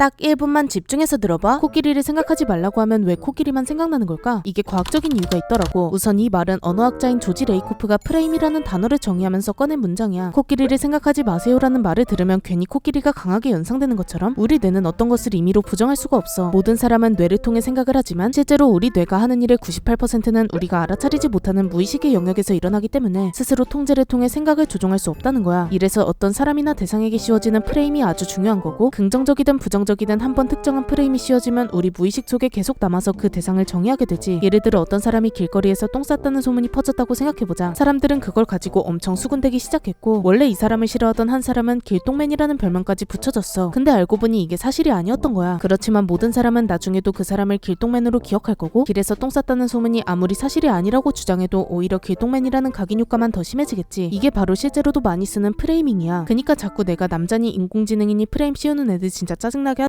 딱 1분만 집중해서 들어봐. 코끼리를 생각하지 말라고 하면 왜 코끼리만 생각나는 걸까? 이게 과학적인 이유가 있더라고. 우선 이 말은 언어학자인 조지 레이코프가 프레임이라는 단어를 정의하면서 꺼낸 문장이야. 코끼리를 생각하지 마세요라는 말을 들으면 괜히 코끼리가 강하게 연상되는 것처럼 우리 뇌는 어떤 것을 임의로 부정할 수가 없어. 모든 사람은 뇌를 통해 생각을 하지만 실제로 우리 뇌가 하는 일의 98%는 우리가 알아차리지 못하는 무의식의 영역에서 일어나기 때문에 스스로 통제를 통해 생각을 조종할 수 없다는 거야. 이래서 어떤 사람이나 대상에게 씌워지는 프레임이 아주 중요한 거고 긍정적이든 부정적이든 한 번 특정한 프레임이 씌워지면 우리 무의식 속에 계속 남아서 그 대상을 정의하게 되지. 예를 들어 어떤 사람이 길거리에서 똥 쌌다는 소문이 퍼졌다고 생각해보자. 사람들은 그걸 가지고 엄청 수군대기 시작했고 원래 이 사람을 싫어하던 한 사람은 길똥맨이라는 별명까지 붙여졌어. 근데 알고 보니 이게 사실이 아니었던 거야. 그렇지만 모든 사람은 나중에도 그 사람을 길똥맨으로 기억할 거고 길에서 똥 쌌다는 소문이 아무리 사실이 아니라고 주장해도 오히려 길똥맨이라는 각인 효과만 더 심해지겠지. 이게 바로 실제로도 많이 쓰는 프레이밍이야. 그니까 자꾸 내가 남자니 인공지능이니 프레임 씌우는 애들 진짜 짜증나게